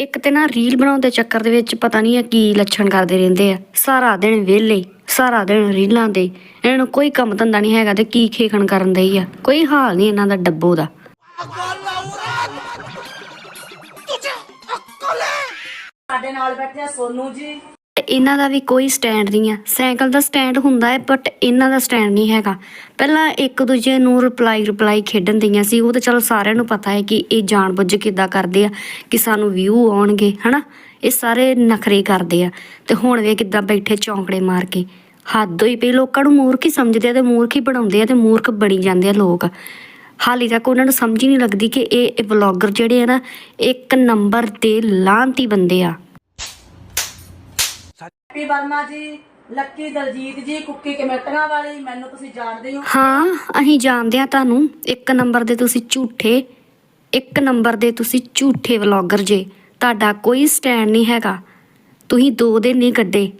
ਇੱਕ ਤੇ ਨਾ ਰੀਲ ਬਣਾਉਣ ਦੇ ਚੱਕਰ ਦੇ ਵਿੱਚ ਪਤਾ ਨਹੀਂ ਆ ਕੀ ਲੱਛਣ ਕਰਦੇ ਰਹਿੰਦੇ ਆ। ਸਾਰਾ ਦਿਨ ਵਿਹਲੇ, ਸਾਰਾ ਦਿਨ ਰੀਲਾਂ ਦੇ। ਇਹਨਾਂ ਨੂੰ ਕੋਈ ਕੰਮ ਧੰਦਾ ਨਹੀਂ ਹੈਗਾ ਤੇ ਕੀ ਖੇਖਣ ਕਰਨ ਦੇ ਹੀ ਆ। ਕੋਈ ਹਾਲ ਨਹੀਂ ਇਹਨਾਂ ਦਾ ਡੱਬੋ ਦਾ। ਸਾਡੇ ਨਾਲ ਬੈਠੇ ਆ ਸੋਨੂ ਜੀ। ਇਹਨਾਂ ਦਾ ਵੀ ਕੋਈ ਸਟੈਂਡ ਨਹੀਂ ਆ। ਸਾਈਕਲ ਦਾ ਸਟੈਂਡ ਹੁੰਦਾ ਹੈ ਬਟ ਇਹਨਾਂ ਦਾ ਸਟੈਂਡ ਨਹੀਂ ਹੈਗਾ। ਪਹਿਲਾਂ ਇੱਕ ਦੂਜੇ ਨੂੰ ਰਿਪਲਾਈ ਰਿਪਲਾਈ ਖੇਡਣ ਦਈਆਂ ਸੀ। ਉਹ ਤਾਂ ਚਲੋ ਸਾਰਿਆਂ ਨੂੰ ਪਤਾ ਹੈ ਕਿ ਇਹ ਜਾਣਬੁੱਝ ਕੇ ਕਿੱਦਾਂ ਕਰਦੇ ਆ, ਕਿ ਸਾਨੂੰ ਵਿਊ ਆਉਣਗੇ, ਹਨਾ? ਇਹ ਸਾਰੇ ਨਖਰੇ ਕਰਦੇ ਆ। ਤੇ ਹੁਣ ਵੇ ਕਿੱਦਾਂ ਬੈਠੇ ਚੌਂਕੜੇ ਮਾਰ ਕੇ। ਹੱਦ ਹੋਈ ਪਈ, ਲੋਕਾਂ ਨੂੰ ਮੂਰਖ ਹੀ ਸਮਝਦੇ ਆ ਤੇ ਮੂਰਖ ਹੀ ਬਣਾਉਂਦੇ ਆ ਤੇ ਮੂਰਖ ਬਣੀ ਜਾਂਦੇ ਆ ਲੋਕ। ਹਾਲੇ ਤੱਕ ਉਹਨਾਂ ਨੂੰ ਸਮਝ ਹੀ ਨਹੀਂ ਲੱਗਦੀ ਕਿ ਇਹ ਵਲੌਗਰ ਜਿਹੜੇ ਆ ਨਾ, ਇੱਕ ਨੰਬਰ ਦੇ ਲਾਂਤੀ ਬੰਦੇ ਆ। ਹੈਪੀ ਵਰਮਾ ਜੀ, ਲੱਕੀ ਦਲਜੀਤ ਜੀ, ਕੁੱਕੀ ਕਮੇਟੀਆਂ ਵਾਲੀ, ਮੈਨੂੰ ਤੁਸੀਂ ਜਾਣਦੇ ਹੋ। ਹਾਂ, ਅਸੀਂ ਜਾਣਦੇ ਆ ਤੁਹਾਨੂੰ। ਇੱਕ ਨੰਬਰ ਦੇ ਤੁਸੀਂ ਝੂਠੇ, ਇੱਕ ਨੰਬਰ ਦੇ ਤੁਸੀਂ ਝੂਠੇ ਵਲੌਗਰ ਜੇ। ਤੁਹਾਡਾ ਕੋਈ ਸਟੈਂਡ ਨਹੀਂ ਹੈਗਾ। ਤੁਸੀਂ ਦੋ ਦਿਨ ਨਹੀਂ ਕੱਢੇ।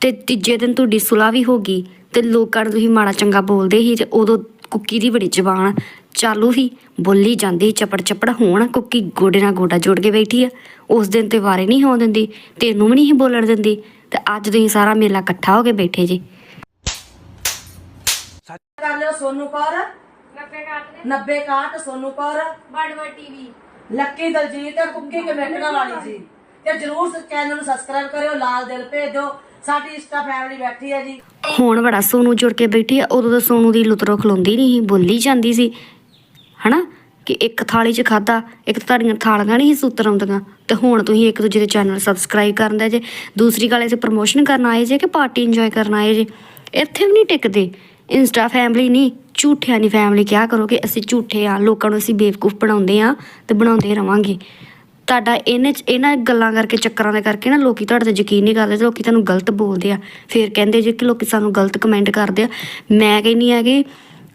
ਤੇ ਤੀਜੇ ਦਿਨ ਤੁਹਾਡੀ ਸੁਲਾ ਵੀ ਹੋ ਗਈ। ਤੇ ਲੋਕਾਂ ਨੂੰ ਤੁਸੀਂ ਮਾੜਾ ਚੰਗਾ ਬੋਲਦੇ ਸੀ ਤੇ ਉਦੋਂ ਕੁੱਕੀ ਦੀ ਬੜੀ ਜ਼ਬਾਨ ਚਾਲੂ ਹੀ ਬੋਲੀ ਜਾਂਦੀ ਚਪੜ ਚਪੜ। ਹੋਣ ਕੁੱਕੀ ਗੋਡੇ ਨਾਲ ਗੋਡਾ ਜੋੜ ਕੇ ਬੈਠੀ ਆ। ਉਸ ਦਿਨ ਤੇ ਵਾਰੇ ਨਹੀਂ ਹੋਣ ਦਿੰਦੀ। ਤੈਨੂੰ ਵੀ ਨਹੀਂ ਸੀ ਬੋਲਣ ਦਿੰਦੀ। ਤੇ ਅੱਜ ਤੁਸੀਂ ਸਾਰਾ ਮੇਲਾ ਇਕੱਠਾ ਹੋ ਕੇ ਬੈਠੇ ਜੀ। ਕਰ। ਲਿਓ ਸੋਨੂ ਕੌਰ 90 ਕਾਟ ਸੋਨੂ ਕੌਰ। ਬਾੜਵਾ ਟੀਵੀ ਲੱਕੀ ਦਲਜੀਤ ਤੇ ਕੁੱਕੀ ਕਮੇਟੀਆਂ ਵਾਲੀ ਜੀ ਤੇ ਜਰੂਰ ਚੈਨਲ ਨੂੰ ਸਬਸਕ੍ਰਾਈਬ ਕਰਿਓ ਲਾਲ ਦਿਲ ਭੇਜੋ। ਸਾਡੀ ਇੰਸਟਾ ਫੈਮਿਲੀ ਬੈਠੀ ਹੈ ਜੀ। ਹੁਣ ਬੜਾ ਸੋਨੂ ਜੁੜ ਕੇ ਬੈਠੀ ਆ ਉਦੋਂ ਤਾਂ ਸੋਨੂ ਦੀ ਲੁਤਰੋ ਖਲੋਂਦੀ ਨਹੀਂ ਸੀ ਬੋਲੀ ਜਾਂਦੀ ਸੀ। ਹਨਾ? ਕਿ ਇੱਕ ਥਾਲੀ 'ਚ ਖਾਦਾ ਇੱਕ ਤਾਂ ਤੁਹਾਡੀਆਂ ਥਾਲੀਆਂ ਨਹੀਂ ਸੀ ਸੂਤਰ ਆਉਂਦੀਆਂ। ਤੇ ਹੁਣ ਤੁਸੀਂ ਇੱਕ ਦੂਜੇ ਦੇ ਚੈਨਲ ਸਬਸਕ੍ਰਾਈਬ ਕਰਨ ਦਾ ਜੇ। ਦੂਸਰੀ ਗੱਲ ਇਹ ਪ੍ਰਮੋਸ਼ਨ ਕਰਨ ਆਏ ਜੇ ਕਿ ਪਾਰਟੀ ਇੰਜੋਏ ਕਰਨ ਆਏ ਜੇ? ਇੱਥੇ ਵੀ ਨਹੀਂ ਟਿਕਦੇ। ਇੰਸਟਾ ਫੈਮਿਲੀ ਨਹੀਂ, ਝੂਠਿਆਂ ਦੀ ਫੈਮਿਲੀ ਕਿਹਾ ਕਰੋ ਕਿ ਅਸੀਂ ਝੂਠੇ ਆ, ਲੋਕਾਂ ਨੂੰ ਅਸੀਂ ਬੇਵਕੂਫ ਬਣਾਉਂਦੇ ਆ ਤੇ ਬਣਾਉਂਦੇ ਰਵਾਂਗੇ। ਤੁਹਾਡਾ ਇਹਨੇ ਚ- ਇਹਨਾਂ ਗੱਲਾਂ ਕਰਕੇ, ਚੱਕਰਾਂ ਦੇ ਕਰਕੇ ਨਾ ਲੋਕੀ ਤੁਹਾਡੇ ਤੇ ਯਕੀਨ ਨਹੀਂ ਕਰਦੇ ਤੇ ਲੋਕੀ ਤੁਹਾਨੂੰ ਗਲਤ ਬੋਲਦੇ ਆ। ਫਿਰ ਕਹਿੰਦੇ ਜੇ ਕਿ ਲੋਕੀ ਸਾਨੂੰ ਗਲਤ ਕਮੈਂਟ ਕਰਦੇ ਆ। ਮੈਂ ਕਹਿੰਨੀ ਆ ਕਿ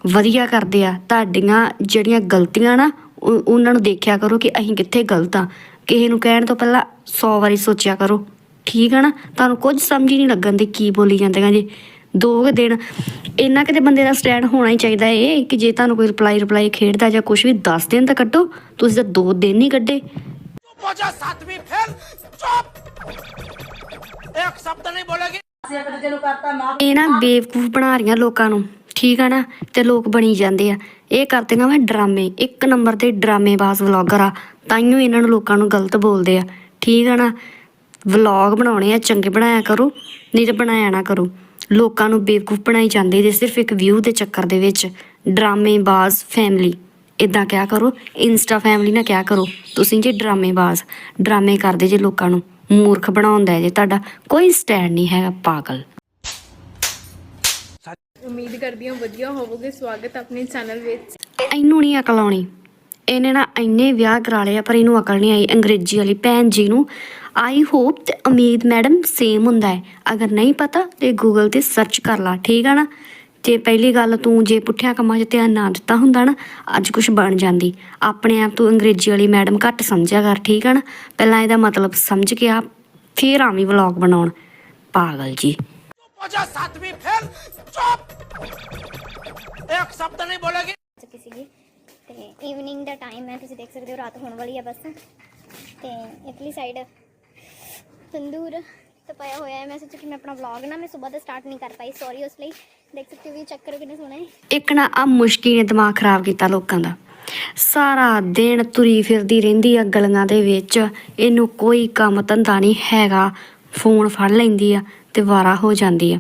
ਵਧੀਆ ਕਰਦੇ ਆ ਤੁਹਾਡੀਆਂ ਜਿਹੜੀਆਂ ਗਲਤੀਆਂ ਨਾ ਉਹਨਾਂ ਨੂੰ ਦੇਖਿਆ ਕਰੋ ਕਿ ਅਸੀਂ ਕਿੱਥੇ ਗਲਤ ਆ। ਕਿਸੇ ਨੂੰ ਕਹਿਣ ਤੋਂ ਪਹਿਲਾਂ 100 ਵਾਰੀ ਸੋਚਿਆ ਕਰੋ। ਠੀਕ ਆ ਨਾ? ਤੁਹਾਨੂੰ ਕੁਝ ਸਮਝ ਹੀ ਨਹੀਂ ਲੱਗਣ ਦੇ ਕੀ ਬੋਲੀ ਜਾਂਦੇ ਆ ਜੀ। ਦੋ ਕੁ ਦਿਨ ਇੰਨਾ ਕਿਤੇ ਬੰਦੇ ਦਾ ਸਟੈਂਡ ਹੋਣਾ ਹੀ ਚਾਹੀਦਾ ਏ ਕਿ ਜੇ ਤੁਹਾਨੂੰ ਕੋਈ ਰਿਪਲਾਈ ਰਿਪਲਾਈ ਖੇਡਦਾ ਜਾਂ ਕੁਝ ਵੀ 10 ਦਿਨ ਤਾਂ ਕੱਢੋ ਤੁਸੀਂ ਤਾਂ ਦੋ ਦਿਨ ਨਹੀਂ ਕੱਢੇ। ਪਹੁੰਚਾ ਸੱਤਵੀਂ ਫਿਰ ਚੁੱਪ! ਇੱਕ ਸ਼ਬਦ ਨਹੀਂ ਬੋਲੇਗੀ। ਇਹਨਾਂ ਬੇਵਕੂਫ ਬਣਾ ਰਹੀਆਂ ਲੋਕਾਂ ਨੂੰ। ਠੀਕ ਆ ਨਾ, ਤੇ ਲੋਕ ਬਣੀ ਜਾਂਦੇ ਆ। ਇਹ ਕਰਦੀਆਂ ਵਾ ਡਰਾਮੇ। ਇੱਕ ਨੰਬਰ ਦੇ ਡਰਾਮੇਬਾਜ਼ ਵਲੌਗਰ ਆ। ਤਾਈਓ ਇਹਨਾਂ ਨੂੰ ਲੋਕਾਂ ਨੂੰ ਗਲਤ ਬੋਲਦੇ ਆ। ਠੀਕ ਆ ਨਾ? ਵਲੌਗ ਬਣਾਉਣੇ ਆ, ਚੰਗੇ ਬਣਾਇਆ ਕਰੋ, ਨਹੀਂ ਤਾਂ ਬਣਾਇਆ ਨਾ ਕਰੋ। ਲੋਕਾਂ ਨੂੰ ਬੇਵਕੂਫ ਬਣਾਈ ਜਾਂਦੇ ਜੇ ਸਿਰਫ ਇੱਕ ਵਿਊ ਦੇ ਚੱਕਰ ਦੇ ਵਿੱਚ। ਡਰਾਮੇਬਾਜ਼ ਫੈਮਿਲੀ ਇਦਾਂ ਕਿਆ ਕਰੋ? ਇੰਸਟਾ ਫੈਮਿਲੀ ਨਾ ਕਿਆ ਕਰੋ? ਤੁਸੀਂ ਜੇ ਡਰਾਮੇਬਾਜ਼ ਡਰਾਮੇ ਕਰਦੇ ਜੇ ਲੋਕਾਂ ਨੂੰ। ਮੂਰਖ ਬਣਾਉਂਦਾ ਜੇ ਤੁਹਾਡਾ। ਕੋਈ ਸਟੈਂਡ ਨਹੀਂ ਹੈਗਾ, ਪਾਗਲ। ਉਮੀਦ ਕਰਦੀ ਹਾਂ ਵਧੀਆ ਹੋਵੋਗੇ। ਸਵਾਗਤ ਆਪਣੇ ਚੈਨਲ ਵਿੱਚ। ਇਹਨੂੰ ਨਹੀਂ ਅਕਲ ਇਹਨੇ ਨਾ ਇੰਨੇ ਵਿਆਹ ਕਰਾ ਲਏ ਪਰ ਇਹਨੂੰ ਅਕਲ ਨਹੀਂ ਆਈ ਅੰਗਰੇਜ਼ੀ ਵਾਲੀ ਭੈਣ ਜੀ ਨੂੰ। ਆਈ ਹੋਪ ਤੇ ਉਮੀਦ ਮੈਡਮ ਸੇਮ ਹੁੰਦਾ ਹੈ। ਅਗਰ ਨਹੀਂ ਪਤਾ ਤੇ ਗੂਗਲ ਤੇ ਸਰਚ ਕਰ ਲਾ ਠੀਕ ਹੈ ਨਾ? ਜੇ ਪਹਿਲੀ ਗੱਲ ਤੂੰ ਜੇ ਪੁੱਠਿਆ ਕੰਮਾਂ 'ਚ ਧਿਆਨ ਨਾ ਦਿੱਤਾ ਹੁੰਦਾ ਨਾ ਅੱਜ ਕੁਝ ਬਣ ਜਾਂਦੀ। ਆਪਣੇ ਆਪ ਤੂੰ ਅੰਗਰੇਜ਼ੀ ਵਾਲੀ ਮੈਡਮ ਘੱਟ ਸਮਝਿਆ ਕਰ ਠੀਕ ਹੈ ਨਾ? ਪਹਿਲਾਂ ਇਹਦਾ ਮਤਲਬ ਸਮਝ ਕੇ ਆ ਫੇਰ ਆਵੀਂ ਵਲੌਗ ਬਣਾਉਣ। ਪਾਗਲ ਜੀ। 57ਵੀਂ ਫੇਲ ਚੁੱਪ ਇੱਕ ਦਾ। ਟਾਈਮ ਹੈ ਤੁਸੀਂ ਦੇਖ ਸਕਦੇ ਹੋ ਰਾਤ ਹੋਣ ਵਾਲੀ ਹੈ ਬਸ। ਤੇ ਇਟਲੀ ਸਾਈਡ ਤੰਦੂਰ ਤਪਾਇਆ ਹੋਇਆ ਹੈ। ਮੈਂ ਸੋਚਿਆ ਕਿ ਮੈਂ ਆਪਣਾ ਵਲੌਗ ਨਾ ਮੈਂ ਸਵੇਰ ਦਾ ਸਟਾਰਟ ਨਹੀਂ ਕਰ ਪਾਈ ਸੌਰੀ ਉਸ ਲਈ। ਦੇਖ ਸਕਦੇ ਹੋ ਵੀ ਚੈੱਕ ਕਰੋ ਕਿੰਨਾ ਸੋਹਣਾ। ਇੱਕ ਨਾ ਆ ਮੁਸ਼ਕੀ ਨੇ ਦਿਮਾਗ ਖਰਾਬ ਕੀਤਾ ਲੋਕਾਂ ਦਾ। ਸਾਰਾ ਦਿਨ ਤੁਰੀ ਫਿਰਦੀ ਰਹਿੰਦੀ ਆ ਗਲੀਆਂ ਦੇ ਵਿੱਚ। ਇਹਨੂੰ ਕੋਈ ਕੰਮ ਧੰਦਾ ਨਹੀਂ ਹੈਗਾ। ਫੋਨ ਫੜ ਲੈਂਦੀ ਆ ਤੇ ਵਾਰਾ ਹੋ ਜਾਂਦੀ ਆ।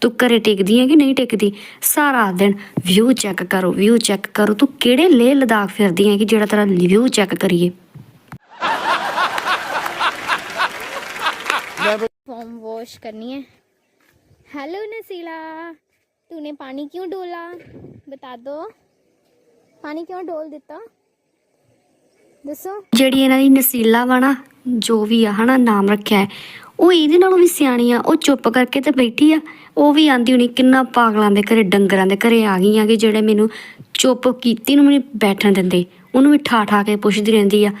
ਤੂੰ ਘਰੇ ਟਿਕਦੀ ਆ ਕਿ ਨਹੀਂ ਟਿਕਦੀ ਸਾਰਾ ਦਿਨ ਵਿਊ ਚੈੱਕ ਕਰੋ ਵਿਊ ਚੈੱਕ ਕਰੋ ਤੂੰ ਕਿਹੜੇ ਲੇਹ ਲਦਾਖ ਫਿਰਦੀ ਆ ਕਿ ਜਿਹੜਾ ਤੇਰਾ ਵਿਊ ਚੈੱਕ ਕਰੀਏ फॉर्म वॉश करनी है हेलो नसीला तूने पानी क्यों डोला बता दो पानी क्यों डोल देता दसो ਜਿਹੜੀ ਇਹਨਾਂ ਦੀ ਨਸੀਲਾ ਵਾ ਨਾ ਜੋ ਵੀ ਆ ਹਨਾ ਨਾਮ ਰੱਖਿਆ ਹੈ ਉਹ ਇਹਦੇ ਨਾਲੋਂ ਵੀ ਸਿਆਣੀ ਆ, ਉਹ ਚੁੱਪ ਕਰਕੇ ਤੇ ਬੈਠੀ ਆ। ਉਹ ਵੀ ਆਂਦੀ ਹੁਣੀ, ਕਿੰਨਾ ਪਾਗਲਾਂ ਦੇ ਘਰੇ, ਡੰਗਰਾਂ ਦੇ ਘਰੇ ਆ ਗਈਆਂ ਕਿ ਜਿਹੜੇ ਮੈਨੂੰ ਚੁੱਪ ਕੀਤੀ ਨੂੰ ਮੈਨੂੰ ਬੈਠਣ ਦਿੰਦੇ। ਉਹਨੂੰ ਵੀ ਠਾ ਠਾ ਕੇ ਪੁੱਛਦੀ ਰਹਿੰਦੀ ਆ,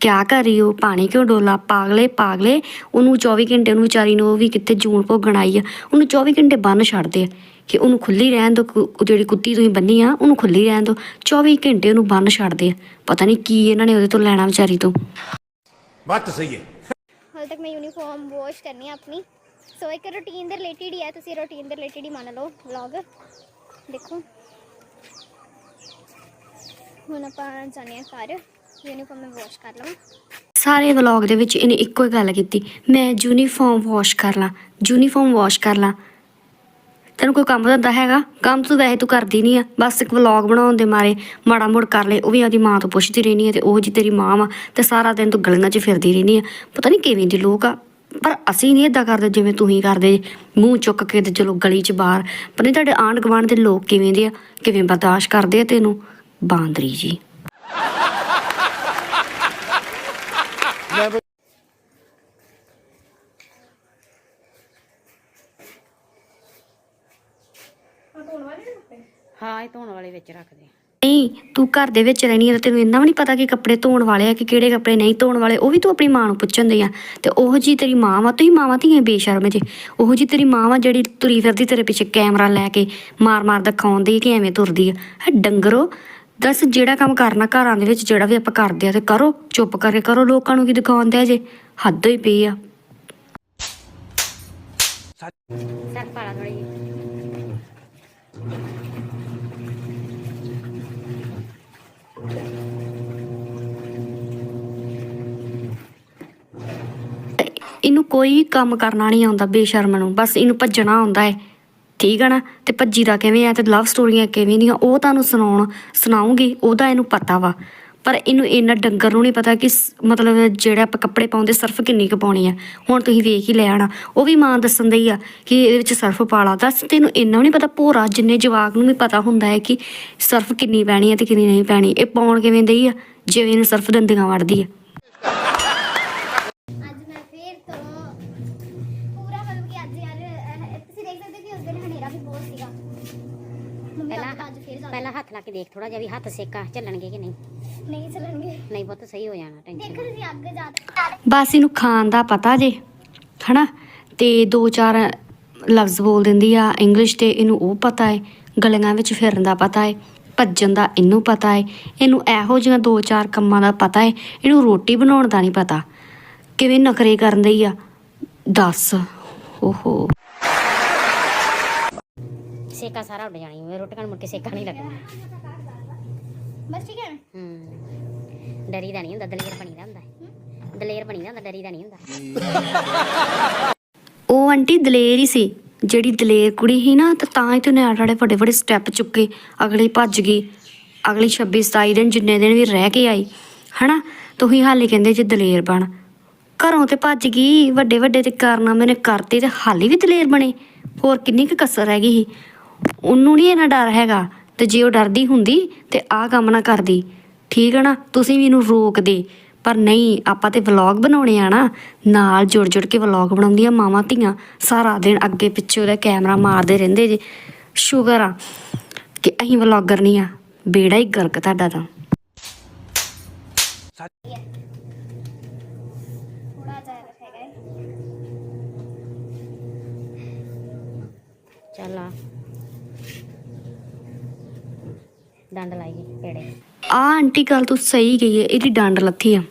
ਕਿਆ ਕਰ ਰਹੀ ਹੋ? ਪਾਣੀ ਕਿਉਂ ਡੋਲਾ? ਪਾਗਲੇ ਪਾਗਲੇ। ਉਹਨੂੰ 24 ਘੰਟੇ ਉਹਨੂੰ ਵਿਚਾਰੀ ਨੂੰ ਉਹ ਵੀ ਕਿੱਥੇ ਜੂਣ ਭੋਗਣ ਆਈ ਆ। ਉਹਨੂੰ 24 ਘੰਟੇ ਬੰਨ ਛੱਡਦੇ ਆ ਕਿ ਉਹਨੂੰ ਖੁੱਲੀ ਰਹਿਣ ਦੋ ਜਿਹੜੀ ਕੁੱਤੀ ਤੁਸੀਂ ਬੰਨੀ ਆ, ਉਹਨੂੰ ਖੁੱਲੀ ਰਹਿਣ ਦੋ। 24 ਘੰਟੇ ਉਹਨੂੰ ਬੰਨ ਛੱਡਦੇ ਆ। ਪਤਾ ਨਹੀਂ ਕੀ ਇਹਨਾਂ ਨੇ ਉਹਦੇ ਤੋਂ ਲੈਣਾ ਵਿਚਾਰੀ ਤੋਂ। ਬੱਤ ਸਹੀ ਹੈ। है ਹਾਲੇ ਤੱਕ ਮੈਂ ਯੂਨੀਫਾਰਮ ਵਾਸ਼ ਕਰਨੀ ਆ ਆਪਣੀ। ਸੋ ਇੱਕ ਰੂਟੀਨ ਦੇ ਰਿਲੇਟਡ ਹੀ ਹੈ ਤੁਸੀਂ ਰੂਟੀਨ ਦੇ ਰਿਲੇਟਡ ਹੀ ਮੰਨ ਲਓ ਵਲੌਗ ਦੇਖੋ। ਹੁਣ ਆਪਾਂ ਜਾਣੇ ਆ ਘਰ। ਯੂਨੀਫਾਰਮ ਮੈਂ ਵਾਸ਼ ਕਰ ਲਵਾਂ। ਸਾਰੇ ਵਲੌਗ ਦੇ ਵਿੱਚ ਇਹਨੇ ਇੱਕੋ ਹੀ ਗੱਲ ਕੀਤੀ। ਮੈਂ ਯੂਨੀਫਾਰਮ ਵਾਸ਼ ਕਰ ਲਾਂ ਯੂਨੀਫਾਰਮ ਵਾਸ਼ ਕਰ ਲਾਂ। ਤੈਨੂੰ ਕੋਈ ਕੰਮ ਧੰਦਾ ਹੈਗਾ? ਕੰਮ ਤੂੰ ਵੈਸੇ ਤੂੰ ਕਰਦੀ ਨਹੀਂ ਆ। ਬਸ ਇੱਕ ਵਲੌਗ ਬਣਾਉਣ ਦੇ ਮਾਰੇ, ਮਾੜਾ ਮੋੜ ਕਰ ਲੈ। ਉਹ ਵੀ ਆਦੀ ਮਾਂ ਤੋਂ ਪੁੱਛਦੀ ਰਹਿੰਦੀ ਆ ਤੇ ਉਹ ਜੀ ਤੇਰੀ ਮਾਂ ਵਾ ਤੇ ਸਾਰਾ ਦਿਨ ਤੂੰ ਗਲੀਆਂ 'ਚ ਫਿਰਦੀ ਰਹਿੰਦੀ ਆ। ਪਤਾ ਨਹੀਂ ਕਿਵੇਂ ਦੀ ਲੋਕ ਆ, ਪਰ ਅਸੀਂ ਨਹੀਂ ਇਦਾਂ ਕਰਦੇ ਜਿਵੇਂ ਤੁਸੀਂ ਕਰਦੇ। ਜੇ। ਮੂੰਹ ਚੁੱਕ ਕੇ ਤੇ ਚਲੋ ਗਲੀ 'ਚ ਬਾਹਰ। ਪਰ ਨਹੀਂ ਤੁਹਾਡੇ ਆਂਢ ਗੁਆਂਢ ਦੇ ਲੋਕ ਕਿਵੇਂ ਦੇ ਆ, ਕਿਵੇਂ ਬਰਦਾਸ਼ਤ ਕਰਦੇ ਆ ਤੈਨੂੰ? ਬਾਂਦਰੀ ਜੀ। ਹਾਂ ਇਹ ਧੋਣ ਵਾਲੇ ਵਿੱਚ ਰੱਖਦੇ ਨਹੀਂ ਤੂੰ ਘਰ ਦੇ ਵਿੱਚ ਰਹਿਣੀ ਆ ਤੇ ਤੈਨੂੰ ਇੰਨਾ ਵੀ ਨਹੀਂ ਪਤਾ ਕਿ ਕੱਪੜੇ ਧੋਣ ਵਾਲੇ ਆ ਕਿ ਕਿਹੜੇ ਕੱਪੜੇ ਨਹੀਂ ਧੋਣ ਵਾਲੇ ਉਹ ਵੀ ਤੂੰ ਆਪਣੀ ਮਾਂ ਨੂੰ ਪੁੱਛਣ ਦੀ ਆ। ਤੇ ਉਹ ਜੀ ਤੇਰੀ ਮਾਂ ਵਾ ਤੁਸੀਂ ਮਾਵਾਂ ਧੀਆਂ ਬੇਸ਼ਰਮ ਜੇ। ਉਹ ਜੀ ਤੇਰੀ ਮਾਂ ਵਾ ਜਿਹੜੀ ਤੁਰੀ ਫਿਰਦੀ ਤੇਰੇ ਪਿੱਛੇ ਕੈਮਰਾ ਲੈ ਕੇ ਮਾਰ-ਮਾਰ ਦਿਖਾਉਂਦੀ ਕਿ ਐਵੇਂ ਤੁਰਦੀ ਆ। ਹੈ ਡੰਗਰੋ ਦੱਸ ਜਿਹੜਾ ਕੰਮ ਕਰਨਾ ਘਰਾਂ ਦੇ ਵਿੱਚ ਜਿਹੜਾ ਵੀ ਆਪਾਂ ਕਰਦੇ ਆ ਤੇ ਕਰੋ ਚੁੱਪ ਕਰਕੇ ਕਰੋ ਲੋਕਾਂ ਨੂੰ ਕੀ ਦਿਖਾਉਂਦੇ ਆ ਜੇ? ਹੱਦ ਹੀ ਪਈ ਆ। ਸੱਤ ਪਾਲਾ ਥੋੜੀ ਇਹਨੂੰ ਕੋਈ ਕੰਮ ਕਰਨਾ ਨਹੀਂ ਆਉਂਦਾ, ਬੇਸ਼ਰਮ ਨੂੰ। ਬਸ ਇਹਨੂੰ ਭੱਜਣਾ ਆਉਂਦਾ ਹੈ। ਠੀਕ ਹੈ ਨਾ? ਤੇ ਭੱਜੀ ਦਾ ਕਿਵੇਂ ਆ? ਤੇ ਲਵ ਸਟੋਰੀਆਂ ਕਿਵੇਂ ਦੀਆਂ? ਉਹ ਤੁਹਾਨੂੰ ਸੁਣਾਉਣ, ਸੁਣਾਉਂਗੀ, ਉਹਦਾ ਇਹਨੂੰ ਪਤਾ ਵਾ। ਪਰ ਇਹਨੂੰ ਇੰਨਾ ਡੰਗਰ ਨੂੰ ਨਹੀਂ ਪਤਾ ਕਿ ਮਤਲਬ ਜਿਹੜੇ ਆਪਾਂ ਕੱਪੜੇ ਪਾਉਂਦੇ, ਸਰਫ ਕਿੰਨੀ ਕੁ ਪਾਉਣੀ ਆ। ਹੁਣ ਤੁਸੀਂ ਵੇਖ ਹੀ ਲੈ ਆਣਾ ਉਹ ਵੀ ਮਾਂ ਦੱਸਣ ਦਈ ਆ ਕਿ ਇਹਦੇ ਵਿੱਚ ਸਰਫ ਪਾ ਲਾ। ਦੱਸ, ਤੈਨੂੰ ਇੰਨਾ ਨਹੀਂ ਪਤਾ, ਭੋਰਾ ਜਿੰਨੇ ਜਵਾਕ ਨੂੰ ਵੀ ਪਤਾ ਹੁੰਦਾ ਹੈ ਕਿ ਸਰਫ ਕਿੰਨੀ ਪੈਣੀ ਹੈ ਤੇ ਕਿੰਨੀ ਨਹੀਂ ਪੈਣੀ। ਇਹ ਪਾਉਣ ਕਿਵੇਂ ਦਈ ਆ? ਜਿਵੇਂ ਇਹਨੂੰ ਸਰਫ ਦੰਦੀਆਂ ਵੜਦੀ ਆ। ਮੈਂ ਫੇਰ ਤੋਂ ਪੂਰਾ ਮਤਲਬ ਕਿ ਅੱਜ ਯਾਰ ਅਹ, ਤੁਸੀਂ ਦੇਖ ਸਕਦੇ ਹੋ ਕਿ ਉਸ ਦਿਨ ਹਨੇਰਾ ਵੀ ਬਹੁਤ ਸੀਗਾ। ਮੰਮੀ ਪਹਿਲਾਂ ਦਾ ਅੱਜ ਫੇਰ ਜ਼ਿਆਦਾ ਪਹਿਲਾਂ ਹੱਥ ਲਾ ਕੇ ਦੇਖ ਥੋੜਾ ਜਿਹਾ ਵੀ ਹੱਥ ਸੇਕਾ ਚੱਲਣਗੇ ਕਿ ਨਹੀਂ? ਨਹੀਂ ਚੱਲਣਗੇ। ਨਹੀਂ ਪੁੱਤ ਸਹੀ ਹੋ ਜਾਣਾ ਟੈਨਸ਼ਨ ਦੇਖੋ ਤੁਸੀਂ ਅੱਗ ਜ਼ਿਆਦਾ ਬਸ ਇਹਨੂੰ ਖਾਣ ਦਾ ਪਤਾ ਜੇ ਹਨਾ? ਤੇ ਦੋ ਚਾਰ ਲਫ਼ਜ਼ ਬੋਲ ਦਿੰਦੀ ਆ ਇੰਗਲਿਸ਼ ਤੇ ਇਹਨੂੰ ਉਹ ਪਤਾ ਹੈ ਗਲੀਆਂ ਵਿੱਚ ਫਿਰਨ ਦਾ ਪਤਾ ਹੈ ਭੱਜਣ ਦਾ ਇਹਨੂੰ ਪਤਾ ਹੈ ਇਹਨੂੰ ਇਹੋ ਜਿਹੀਆਂ ਦੋ ਚਾਰ ਕੰਮਾਂ ਦਾ ਪਤਾ ਹੈ ਇਹਨੂੰ ਰੋਟੀ ਬਣਾਉਣ ਦਾ ਨਹੀਂ ਪਤਾ। ਕਿਵੇਂ ਨਖਰੇ ਕਰਨ ਦੀ ਆ? ਦੱਸ। ਓਹੋ। ਸੇਕਾ ਸਾਰਾ ਉੱਡ ਜਾਣੀ ਮੈਂ ਰੋਟੀ ਖਾਣ ਮੁੜ ਕੇ ਸੇਕਾ ਨਹੀਂ ਲੱਗਣਾ। ਬਸ ਠੀਕ ਹੈ। ਹੂੰ ਡਰੀ ਦਾ ਨਹੀਂ ਹੁੰਦਾ ਦਲੇਰ ਬਣੀ ਦਾ ਹੁੰਦਾ। ਹੈ। ਦਲੇਰ ਬਣੀ ਦਾ ਹੁੰਦਾ ਡਰੀ ਦਾ ਨਹੀਂ ਹੁੰਦਾ। ਉਹ ਆਂਟੀ ਦਲੇਰ ਹੀ ਸੀ ਜਿਹੜੀ ਦਲੇਰ ਕੁੜੀ ਸੀ ਨਾ ਤਾਂ ਤਾਂ ਹੀ ਤੇ ਉਹਨੇ ਆੜੇ ਵੱਡੇ ਵੱਡੇ ਸਟੈਪ ਚੁੱਕੇ ਅਗਲੀ ਭੱਜ ਗਈ। ਅਗਲੀ 26 27 ਦਿਨ ਜਿੰਨੇ ਦਿਨ ਵੀ ਰਹਿ ਕੇ ਆਈ ਹਨਾ? ਤੁਸੀਂ ਹਾਲੇ ਕਹਿੰਦੇ ਜੇ ਦਲੇਰ ਬਣ। ਘਰੋਂ ਤੇ ਭੱਜ ਗਈ। ਵੱਡੇ ਵੱਡੇ ਤੇ ਕਾਰਨਾਮੇ ਨੇ ਕਰਤੇ ਤੇ ਹਾਲੇ ਵੀ ਦਲੇਰ ਬਣੇ। ਹੋਰ ਕਿੰਨੀ ਕੁ ਕਸਰ ਰਹਿ ਗਈ ਸੀ। ਉਹਨੂੰ ਨਹੀਂ ਇਹਨਾਂ ਡਰ ਹੈਗਾ। ਤੇ ਜੇ ਉਹ ਡਰਦੀ ਹੁੰਦੀ ਤੇ ਆਹ ਕੰਮ ਨਾ ਕਰਦੀ। ਠੀਕ ਹੈ ਨਾ? ਤੁਸੀਂ ਵੀ ਇਹਨੂੰ ਰੋਕਦੇ ਪਰ ਨਹੀਂ, ਆਪਾਂ ਤੇ ਵਲੌਗ ਬਣਾਉਣੇ ਆ ਨਾ। ਨਾਲ ਜੁੜ ਜੁੜ ਕੇ ਵਲੌਗ ਬਣਾਉਂਦੀਆਂ ਮਾਵਾਂ ਧੀਆਂ। ਸਾਰਾ ਦਿਨ ਅੱਗੇ ਪਿੱਛੇ ਉਹਦਾ ਕੈਮਰਾ ਮਾਰਦੇ ਰਹਿੰਦੇ ਜੇ। ਸ਼ੁਗਰ ਆ ਕਿ ਅਸੀਂ ਵਲੌਗਰ ਨਹੀਂ ਆ। ਬੇੜਾ ਹੀ ਗਰਕ ਤੁਹਾਡਾ ਤਾਂ ਥੋੜਾ ਜਿਹਾ ਹੈਗਾ ਹੈ ਚੱਲ ਡੰਡ ਲਾਈਏ ਪੇੜੇ। ਆ ਆਂਟੀ ਗੱਲ ਤੂੰ ਸਹੀ ਗਈ ਹੈ, ਇਹਦੀ ਡੰਡ ਲੱਥੀ ਆ।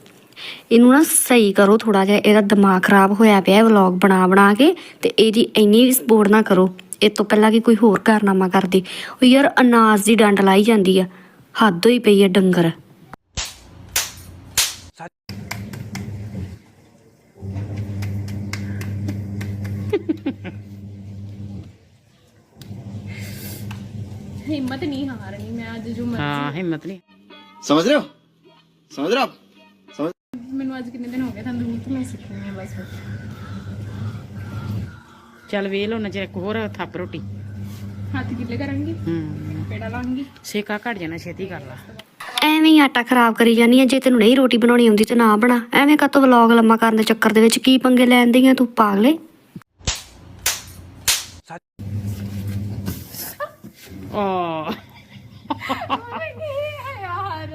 ਇਹਨੂੰ ਨਾ ਸਹੀ ਕਰੋ ਥੋੜਾ ਜਿਹਾ, ਇਹਦਾ ਦਿਮਾਗ ਖਰਾਬ ਹੋਇਆ ਪਿਆ ਵਲੌਗ ਬਣਾ ਬਣਾ ਕੇ, ਤੇ ਇਹਦੀ ਇੰਨੀ ਸਪੋਰਟ ਨਾ ਕਰੋ। ਇਹ ਤੋਂ ਪਹਿਲਾਂ ਕਿ ਕੋਈ ਹੋਰ ਕਾਰਨਾਮਾ ਕਰਦੀ ਉਹ ਯਾਰ ਅਨਾਜ ਦੀ ਡੰਡ ਲਾਈ ਜਾਂਦੀ ਆ, ਹੱਦ ਹੋਈ ਪਈ ਹੈ ਡੰਗਰ। ਚੱਲ ਵੇਖ ਲਓ ਨਾ ਇੱਕ ਹੋਰ ਥਾਪ ਰੋਟੀ। ਹੱਥ ਗਿੱਲੇ ਕਰਾਂਗੀ ਹੂੰ। ਪੇੜਾ ਲਾਂਗੀ। ਸੇਕਾ ਘਟ ਜਾਣਾ ਛੇਤੀ ਕਰ ਲਾ। ਐਵੇਂ ਆਟਾ ਖਰਾਬ ਕਰੀ ਜਾਨੀ ਆ ਜੇ ਤੈਨੂੰ ਨਹੀਂ ਰੋਟੀ ਬਣਾਉਣੀ ਆਉਂਦੀ ਤੇ ਨਾ ਬਣਾ। ਐਵੇਂ ਕਾ ਕਾਤੋਂ ਵਲੌਗ ਲੰਮਾ ਕਰਨ ਦੇ ਚੱਕਰ ਦੇ ਵਿੱਚ ਕੀ ਪੰਗੇ ਲੈਣ ਦੀ ਤੂੰ ਪਾਗਲੇ? ਓ ਯਾਰ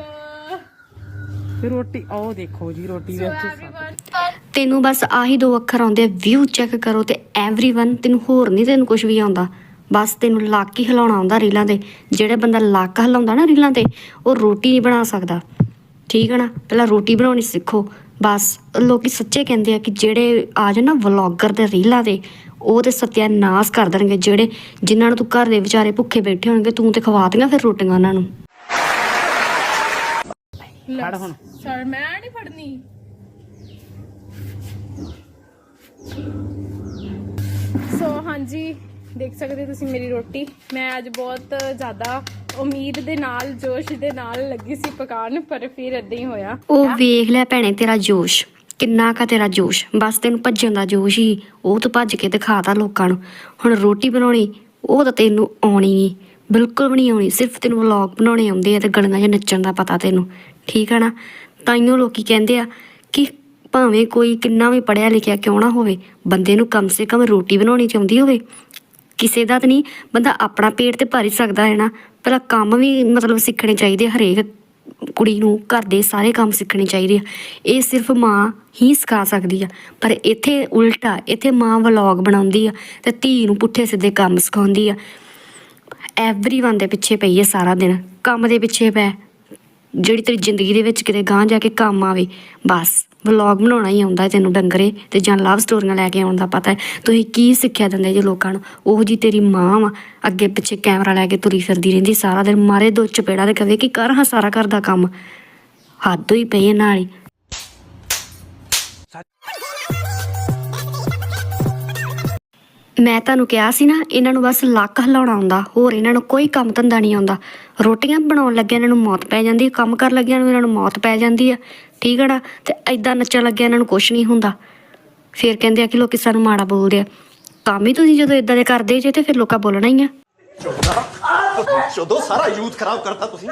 ਰੋਟੀ ਉਹ ਦੇਖੋ ਜੀ ਰੋਟੀ ਵਿੱਚ ਤੈਨੂੰ ਬਸ ਆਹੀ ਦੋ ਅੱਖਰ ਆਉਂਦੇ ਆ ਵਿਊ ਚੈੱਕ ਕਰੋ ਤੇ एवरीवन ਤੈਨੂੰ ਹੋਰ ਨਹੀਂ ਤੈਨੂੰ ਕੁਝ ਵੀ ਆਉਂਦਾ ਬਸ ਤੈਨੂੰ ਲੱਕ ਹੀ ਹਿਲਾਉਣਾ ਆਉਂਦਾ ਰੀਲਾਂ ਤੇ ਜਿਹੜੇ ਬੰਦਾ ਲੱਕ ਹਿਲਾਉਂਦਾ ਨਾ ਰੀਲਾਂ ਤੇ ਉਹ ਰੋਟੀ ਨਹੀਂ ਬਣਾ ਸਕਦਾ ਠੀਕ ਹੈ ਨਾ ਪਹਿਲਾਂ ਰੋਟੀ ਬਣਾਉਣੀ ਸਿੱਖੋ ਬਸ ਲੋਕੀ ਸੱਚੇ ਕਹਿੰਦੇ ਆ ਕਿ ਜਿਹੜੇ ਆ ਜਾਣ ਨਾ ਵਲੌਗਰ ਤੇ ਰੀਲਾਂ ਤੇ ਉਹ ਤੇ ਸਤਿਆਨਾਸ਼ ਕਰ ਦੇਣਗੇ ਜਿਹੜੇ ਜਿਨ੍ਹਾਂ ਨੂੰ ਤੂੰ ਘਰ ਦੇ ਵਿਚਾਰੇ ਭੁੱਖੇ ਬੈਠੇ ਹੋਣਗੇ ਤੂੰ ਤੇ ਖਵਾ ਦੇਂਗਾ ਫਿਰ ਰੋਟੀਆਂ ਉਹਨਾਂ ਨੂੰ। ਫੜ ਹੁਣ। ਸਰ ਮੈਂ ਨਹੀਂ ਫੜਨੀ। ਸੋ ਹਾਂਜੀ ਦੇਖ ਸਕਦੇ ਤੁਸੀਂ ਮੇਰੀ ਰੋਟੀ। ਮੈਂ ਅੱਜ ਬਹੁਤ ਜ਼ਿਆਦਾ ਉਮੀਦ ਦੇ ਨਾਲ, ਜੋਸ਼ ਦੇ ਨਾਲ ਲੱਗੀ ਸੀ ਪਕਾਉਣ, ਪਰ ਫਿਰ ਇਦਾਂ ਹੀ ਹੋਇਆ। ਉਹ ਵੇਖ ਲੈ ਭੈਣੇ, ਤੇਰਾ ਜੋਸ਼। ਕਿੰਨਾ ਕਾ ਤੇਰਾ ਜੋਸ਼। ਬਸ ਤੈਨੂੰ ਭੱਜਣ ਦਾ ਜੋਸ਼ ਹੀ। ਉਹ ਤੂੰ ਭੱਜ ਕੇ ਦਿਖਾਤਾ ਲੋਕਾਂ ਨੂੰ। ਹੁਣ ਰੋਟੀ ਬਣਾਉਣੀ, ਉਹ ਤਾਂ ਤੈਨੂੰ ਆਉਣੀ ਨਹੀਂ ਬਿਲਕੁਲ ਵੀ ਨਹੀਂ ਆਉਣੀ। ਸਿਰਫ ਤੈਨੂੰ ਵਲੌਗ ਬਣਾਉਣੇ ਆਉਂਦੇ ਆ ਤੇ ਗਲੀਆਂ 'ਚ ਨੱਚਣ ਦਾ ਪਤਾ ਤੈਨੂੰ। ਠੀਕ ਹੈ ਨਾ? ਤਾਈਓ ਲੋਕੀ ਕਹਿੰਦੇ ਆ ਕਿ ਭਾਵੇਂ ਕੋਈ ਕਿੰਨਾ ਵੀ ਪੜਿਆ ਲਿਖਿਆ ਕਿਉਂ ਨਾ ਹੋਵੇ, ਬੰਦੇ ਨੂੰ ਕਮ ਸੇ ਕਮ ਰੋਟੀ ਬਣਾਉਣੀ ਚਾਹੁੰਦੀ ਹੋਵੇ। ਕਿਸੇ ਦਾ ਤਾਂ ਨਹੀਂ, ਬੰਦਾ ਆਪਣਾ ਪੇਟ ਤੇ ਭਰ ਹੀ ਸਕਦਾ ਹੈ ਨਾ। ਪਹਿਲਾਂ ਕੰਮ ਵੀ ਮਤਲਬ ਸਿੱਖਣੇ ਚਾਹੀਦੇ ਹਰੇਕ ਕੁੜੀ ਨੂੰ, ਘਰ ਦੇ ਸਾਰੇ ਕੰਮ ਸਿੱਖਣੇ ਚਾਹੀਦੇ ਆ। ਇਹ ਸਿਰਫ ਮਾਂ ਹੀ ਸਿਖਾ ਸਕਦੀ ਆ। ਪਰ ਇੱਥੇ ਉਲਟਾ, ਇੱਥੇ ਮਾਂ ਵਲੌਗ ਬਣਾਉਂਦੀ ਆ ਤੇ ਧੀ ਨੂੰ ਪੁੱਠੇ ਸਿੱਧੇ ਕੰਮ ਸਿਖਾਉਂਦੀ ਆ। ਐਵਰੀਵਨ ਦੇ ਪਿੱਛੇ ਪਈ ਹੈ ਸਾਰਾ ਦਿਨ। ਕੰਮ ਦੇ ਪਿੱਛੇ ਪੈ। ਜਿਹੜੀ ਤੇਰੀ ਜ਼ਿੰਦਗੀ ਦੇ ਵਿੱਚ ਕਿਤੇ ਗਾਂਹ ਜਾ ਕੇ ਕੰਮ ਆਵੇ, ਬਸ। ਵਲੌਗ ਬਣਾਉਣਾ ਹੀ ਆਉਂਦਾ ਤੈਨੂੰ ਡੰਗਰੇ ਤੇ ਜਾਂ ਲਵ ਸਟੋਰੀਆਂ ਲੈ ਕੇ ਆਉਣ ਦਾ ਪਤਾ ਹੈ। ਤੁਸੀਂ ਕੀ ਸਿੱਖਿਆ ਦਿੰਦੇ ਜੇ ਲੋਕਾਂ ਨੂੰ? ਉਹ ਜੀ ਤੇਰੀ ਮਾਂ ਵਾ। ਅੱਗੇ ਪਿੱਛੇ ਕੈਮਰਾ ਲੈ ਕੇ ਤੁਰੀ ਫਿਰਦੀ ਰਹਿੰਦੀ, ਸਾਰਾ ਦਿਨ ਮਾਰੇ ਦੋ ਚਪੇੜਾ ਤੇ ਕਵੇ ਕਿ ਕਰ ਹਾਂ ਸਾਰਾ ਘਰ ਦਾ ਕੰਮ। ਹੱਦ ਹੋਈ ਪਈ ਹੈ ਨਾਲ ਹੀ। ਮੈਂ ਤੁਹਾਨੂੰ ਕਿਹਾ ਸੀ ਨਾ, ਇਹਨਾਂ ਨੂੰ ਬਸ ਲੱਕ ਹਿਲਾਉਣਾ ਆਉਂਦਾ, ਹੋਰ ਇਹਨਾਂ ਨੂੰ ਕੋਈ ਕੰਮ ਧੰਦਾ ਨਹੀਂ ਆਉਂਦਾ। ਰੋਟੀਆਂ ਬਣਾਉਣ ਲੱਗਿਆ ਇਹਨਾਂ ਨੂੰ ਮੌਤ ਪੈ ਜਾਂਦੀ ਹੈ ਕੰਮ ਕਰਨ ਲੱਗਿਆ ਨੂੰ ਇਹਨਾਂ ਨੂੰ ਮੌਤ ਪੈ ਜਾਂਦੀ ਆ, ਠੀਕ ਹੈ ਨਾ? ਤੇ ਐਦਾਂ ਨੱਚਣ ਲੱਗਿਆ ਇਹਨਾਂ ਨੂੰ ਕੁਝ ਨਹੀਂ ਹੁੰਦਾ। ਫਿਰ ਕਹਿੰਦੇ ਆ ਕਿ ਲੋਕੀ ਸਾਨੂੰ ਮਾੜਾ ਬੋਲਦੇ ਆ। ਕੰਮ ਹੀ ਤੁਸੀਂ ਜਦੋਂ ਇਦਾਂ ਦੇ ਕਰਦੇ ਜੇ, ਤੇ ਫਿਰ ਲੋਕਾਂ ਬੋਲਣਾ ਹੀ ਆ। ਚੋਦੋ? ਸਾਰਾ ਯੂਥ ਖਰਾਬ ਕਰਤਾ ਤੁਸੀਂ।